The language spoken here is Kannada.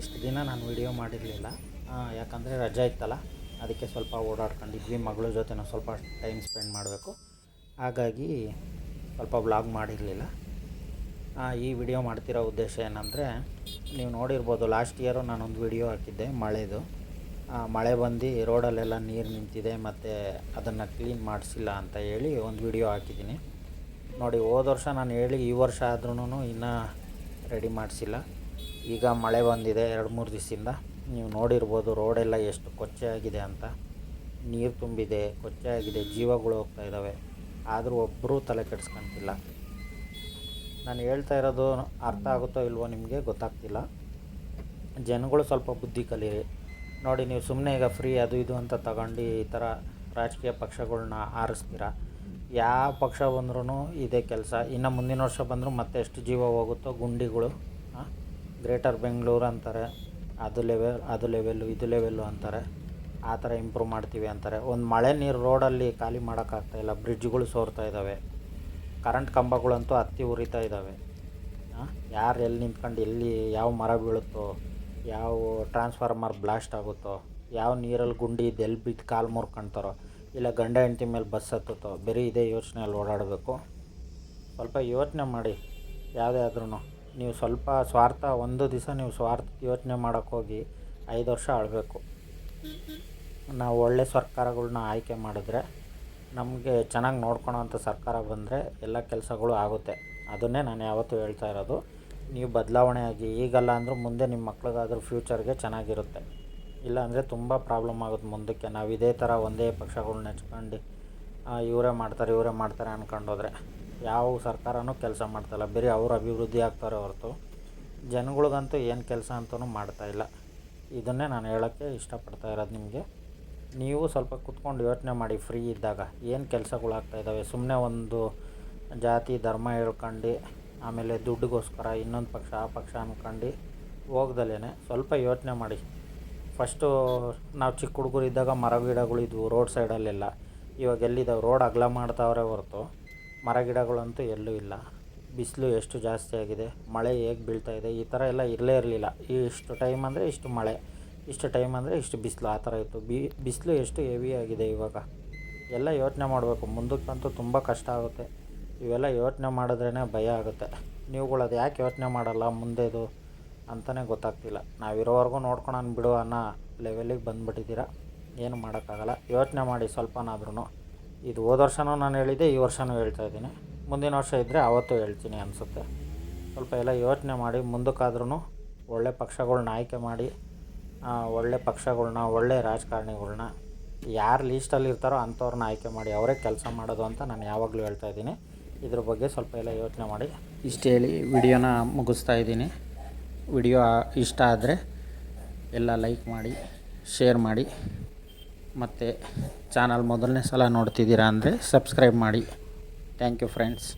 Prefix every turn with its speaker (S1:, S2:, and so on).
S1: ಇಷ್ಟು ದಿನ ನಾನು ವಿಡಿಯೋ ಮಾಡಿರಲಿಲ್ಲ. ಯಾಕಂದರೆ ರಜೆ ಇತ್ತಲ್ಲ, ಅದಕ್ಕೆ ಸ್ವಲ್ಪ ಓಡಾಡ್ಕೊಂಡಿದ್ವಿ. ಮಗಳ ಜೊತೆ ಸ್ವಲ್ಪ ಟೈಮ್ ಸ್ಪೆಂಡ್ ಮಾಡಬೇಕು. ಹಾಗಾಗಿ ಸ್ವಲ್ಪ ಬ್ಲಾಗ್ ಮಾಡಿರಲಿಲ್ಲ. ಈ ವಿಡಿಯೋ ಮಾಡ್ತಿರೋ ಉದ್ದೇಶ ಏನಂದರೆ, ನೀವು ನೋಡಿರ್ಬೋದು, ಲಾಸ್ಟ್ ಇಯರು ನಾನೊಂದು ವಿಡಿಯೋ ಹಾಕಿದ್ದೆ, ಮಳೆದು. ಮಳೆ ಬಂದು ರೋಡಲ್ಲೆಲ್ಲ ನೀರು ನಿಂತಿದೆ, ಮತ್ತು ಅದನ್ನು ಕ್ಲೀನ್ ಮಾಡಿಸಿಲ್ಲ ಅಂತ ಹೇಳಿ ಒಂದು ವಿಡಿಯೋ ಹಾಕಿದ್ದೀನಿ. ನೋಡಿ, ಹೋದ ವರ್ಷ ನಾನು ಹೇಳಿ ಈ ವರ್ಷ ಆದ್ರೂ ಇನ್ನೂ ರೆಡಿ ಮಾಡಿಸಿಲ್ಲ. ಈಗ ಮಳೆ ಬಂದಿದೆ ಎರಡು ಮೂರು ದಿವಸದಿಂದ. ನೀವು ನೋಡಿರ್ಬೋದು ರೋಡೆಲ್ಲ ಎಷ್ಟು ಕೊಚ್ಚೆ ಆಗಿದೆ ಅಂತ. ನೀರು ತುಂಬಿದೆ ಕೊಚ್ಚೆ ಆಗಿದೆ ಜೀವಗಳು ಹೋಗ್ತಾ ಇದ್ದಾವೆ ಆದರೂ ಒಬ್ಬರೂ ತಲೆ ಕೆಡಿಸ್ಕೊಂತಿಲ್ಲ. ನಾನು ಹೇಳ್ತಾ ಇರೋದು ಅರ್ಥ ಆಗುತ್ತೋ ಇಲ್ವೋ ನಿಮಗೆ ಗೊತ್ತಾಗ್ತಿಲ್ಲ. ಜನಗಳು ಸ್ವಲ್ಪ ಬುದ್ಧಿ ಕಲೀರಿ. ನೋಡಿ, ನೀವು ಸುಮ್ಮನೆ ಈಗ ಫ್ರೀ ಅದು ಇದು ಅಂತ ತಗೊಂಡು ಈ ಥರ ರಾಜಕೀಯ ಪಕ್ಷಗಳನ್ನ ಆರಿಸ್ತೀರ? ಯಾವ ಪಕ್ಷ ಬಂದ್ರೂ ಇದೇ ಕೆಲಸ. ಇನ್ನು ಮುಂದಿನ ವರ್ಷ ಬಂದರೂ ಮತ್ತೆ ಎಷ್ಟು ಜೀವ ಹೋಗುತ್ತೋ ಗುಂಡಿಗಳು. ಗ್ರೇಟರ್ ಬೆಂಗಳೂರು ಅಂತಾರೆ, ಅದು ಲೆವೆಲ್ ಅದು ಲೆವೆಲ್ಲು ಇದು ಲೆವೆಲ್ಲು ಅಂತಾರೆ, ಆ ಥರ ಇಂಪ್ರೂವ್ ಮಾಡ್ತೀವಿ ಅಂತಾರೆ. ಒಂದು ಮಳೆ ನೀರು ರೋಡಲ್ಲಿ ಖಾಲಿ ಮಾಡೋಕ್ಕಾಗ್ತಾಯಿಲ್ಲ ಬ್ರಿಡ್ಜ್ಗಳು ಸೋರ್ತಾ ಇದ್ದಾವೆ ಕರೆಂಟ್ ಕಂಬಗಳಂತೂ ಹತ್ತಿ ಉರಿತಾ ಇದ್ದಾವೆ ಯಾರು ಎಲ್ಲಿ ನಿಂತ್ಕೊಂಡು ಎಲ್ಲಿ ಯಾವ ಮರ ಬೀಳುತ್ತೋ, ಯಾವ ಟ್ರಾನ್ಸ್ಫಾರ್ಮರ್ ಬ್ಲಾಸ್ಟ್ ಆಗುತ್ತೋ, ಯಾವ ನೀರಲ್ಲಿ ಗುಂಡಿ ಇದೆ ಎಲ್ಲಿ ಬಿದ್ದು ಕಾಲು ಮುರ್ಕೊಳ್ತಾರೋ ಇಲ್ಲ ಗಂಡ ಹೆಂಡತಿ ಮೇಲೆ ಬಸ್ ಹತ್ತುತ್ತೋ, ಬರೀ ಇದೇ ಯೋಚನೆಯಲ್ಲಿ ಓಡಾಡಬೇಕು. ಸ್ವಲ್ಪ ಯೋಚನೆ ಮಾಡಿ, ಯಾವುದೇ ಆದ್ರೂ ನೀವು ಸ್ವಲ್ಪ ಸ್ವಾರ್ಥ, ಒಂದು ದಿವಸ ನೀವು ಸ್ವಾರ್ಥ ಯೋಚನೆ ಮಾಡೋಕ್ಕೆ ಹೋಗಿ ಐದು ವರ್ಷ ಆಳಬೇಕು. ನಾವು ಒಳ್ಳೆ ಸರ್ಕಾರಗಳನ್ನ ಆಯ್ಕೆ ಮಾಡಿದ್ರೆ ನಮಗೆ ಚೆನ್ನಾಗಿ ನೋಡ್ಕೊಳೋಂಥ ಸರ್ಕಾರ ಬಂದರೆ ಎಲ್ಲ ಕೆಲಸಗಳು ಆಗುತ್ತೆ. ಅದನ್ನೇ ನಾನು ಯಾವತ್ತೂ ಹೇಳ್ತಾ ಇರೋದು. ನೀವು ಬದಲಾವಣೆ ಆಗಿ, ಈಗಲ್ಲ ಅಂದರೂ ಮುಂದೆ ನಿಮ್ಮ ಮಕ್ಳಿಗಾದ್ರೂ ಫ್ಯೂಚರ್ಗೆ ಚೆನ್ನಾಗಿರುತ್ತೆ. ಇಲ್ಲಾಂದರೆ ತುಂಬ ಪ್ರಾಬ್ಲಮ್ ಆಗುತ್ತೆ ಮುಂದಕ್ಕೆ. ನಾವು ಇದೇ ಥರ ಒಂದೇ ಪಕ್ಷಗಳನ್ನ ಹೆಚ್ಕೊಂಡು ಇವರೇ ಮಾಡ್ತಾರೆ ಇವರೇ ಮಾಡ್ತಾರೆ ಅಂದ್ಕೊಂಡೋದ್ರೆ ಯಾವ ಸರ್ಕಾರನೂ ಕೆಲಸ ಮಾಡ್ತಾಯಿಲ್ಲ ಬರೀ ಅವ್ರು ಅಭಿವೃದ್ಧಿ ಆಗ್ತಾರೆ ಹೊರತು ಜನಗಳಿಗಂತೂ ಏನು ಕೆಲಸ ಅಂತಲೂ ಮಾಡ್ತಾಯಿಲ್ಲ ಇದನ್ನೇ ನಾನು ಹೇಳೋಕ್ಕೆ ಇಷ್ಟಪಡ್ತಾ ಇರೋದು ನಿಮಗೆ. ನೀವು ಸ್ವಲ್ಪ ಕುತ್ಕೊಂಡು ಯೋಚನೆ ಮಾಡಿ, ಫ್ರೀ ಇದ್ದಾಗ ಏನು ಕೆಲಸಗಳಾಗ್ತಾ ಇದ್ದಾವೆ ಸುಮ್ಮನೆ ಒಂದು ಜಾತಿ, ಧರ್ಮ ಹೇಳ್ಕೊಂಡು, ಆಮೇಲೆ ದುಡ್ಡಿಗೋಸ್ಕರ ಇನ್ನೊಂದು ಪಕ್ಷ, ಆ ಪಕ್ಷ ಅಂದ್ಕೊಂಡು ಹೋಗ್ದಲೇ ಸ್ವಲ್ಪ ಯೋಚನೆ ಮಾಡಿ. ಫಸ್ಟು ನಾವು ಚಿಕ್ಕ ಹುಡುಗರು ಇದ್ದಾಗ ಮರ ಗಿಡಗಳಿದ್ವು ರೋಡ್ ಸೈಡಲ್ಲೆಲ್ಲ. ಇವಾಗ ಎಲ್ಲಿದ್ದಾವೆ ರೋಡ್ ಅಗಲ ಮಾಡ್ತಾವ್ರೆ ಹೊರತು. ಮರ ಗಿಡಗಳಂತೂ ಎಲ್ಲೂ ಇಲ್ಲ. ಬಿಸಿಲು ಎಷ್ಟು ಜಾಸ್ತಿ ಆಗಿದೆ, ಮಳೆ ಹೇಗೆ ಬೀಳ್ತಾ ಇದೆ, ಈ ಥರ ಎಲ್ಲ ಇರಲೇ ಇರಲಿಲ್ಲ. ಇಷ್ಟು ಟೈಮ್ ಅಂದರೆ ಇಷ್ಟು ಮಳೆ, ಇಷ್ಟು ಟೈಮ್ ಅಂದರೆ ಇಷ್ಟು ಬಿಸಿಲು, ಆ ಥರ ಇತ್ತು. ಬಿ, ಬಿಸಿಲು ಎಷ್ಟು ಹೆವಿ ಆಗಿದೆ ಇವಾಗ. ಎಲ್ಲ ಯೋಚನೆ ಮಾಡಬೇಕು. ಮುಂದಕ್ಕಂತೂ ತುಂಬ ಕಷ್ಟ ಆಗುತ್ತೆ. ಇವೆಲ್ಲ ಯೋಚನೆ ಮಾಡಿದ್ರೇ ಭಯ ಆಗುತ್ತೆ. ನೀವುಗಳು ಅದು ಯಾಕೆ ಯೋಚನೆ ಮಾಡಲ್ಲ, ಮುಂದೆದು ಅಂತಲೇ ಗೊತ್ತಾಗ್ತಿಲ್ಲ. ನಾವಿರೋವರೆಗೂ ನೋಡ್ಕೊಳನ್ ಬಿಡು ಅನ್ನೋ ಲೆವೆಲಿಗೆ ಬಂದುಬಿಟ್ಟಿದ್ದೀರ. ಏನು ಮಾಡೋಕ್ಕಾಗಲ್ಲ. ಯೋಚನೆ ಮಾಡಿ ಸ್ವಲ್ಪನಾದ್ರೂ ಇದು ಹೋದ ವರ್ಷವೂ ನಾನು ಹೇಳಿದ್ದೆ, ಈ ವರ್ಷವೂ ಹೇಳ್ತಾ ಇದ್ದೀನಿ. ಮುಂದಿನ ವರ್ಷ ಇದ್ದರೆ ಆವತ್ತು ಹೇಳ್ತೀನಿ ಅನಿಸುತ್ತೆ. ಸ್ವಲ್ಪ ಎಲ್ಲ ಯೋಚನೆ ಮಾಡಿ ಮುಂದಕ್ಕಾದ್ರೂ ಒಳ್ಳೆ ಪಕ್ಷಗಳ್ನ ಆಯ್ಕೆ ಮಾಡಿ ಒಳ್ಳೆ ಪಕ್ಷಗಳ್ನ, ಒಳ್ಳೆ ರಾಜಕಾರಣಿಗಳ್ನ ಯಾರು ಲೀಸ್ಟಲ್ಲಿ ಇರ್ತಾರೋ ಅಂಥವ್ರನ್ನ ಆಯ್ಕೆ ಮಾಡಿ, ಅವರೇ ಕೆಲಸ ಮಾಡೋದು ಅಂತ ನಾನು ಯಾವಾಗಲೂ ಹೇಳ್ತಾ ಇದ್ದೀನಿ. ಇದ್ರ ಬಗ್ಗೆ ಸ್ವಲ್ಪ ಎಲ್ಲ ಯೋಚನೆ ಮಾಡಿ. ಇಷ್ಟು ಹೇಳಿ ವಿಡಿಯೋನ ಮುಗಿಸ್ತಾ ಇದ್ದೀನಿ. ವಿಡಿಯೋ ಇಷ್ಟ ಆದರೆ ಎಲ್ಲ ಲೈಕ್ ಮಾಡಿ, ಶೇರ್ ಮಾಡಿ. ಮತ್ತು ಚಾನಲ್ ಮೊದಲನೇ ಸಲ ನೋಡ್ತಿದ್ದೀರಾ ಅಂದರೆ ಸಬ್ಸ್ಕ್ರೈಬ್ ಮಾಡಿ. Thank you friends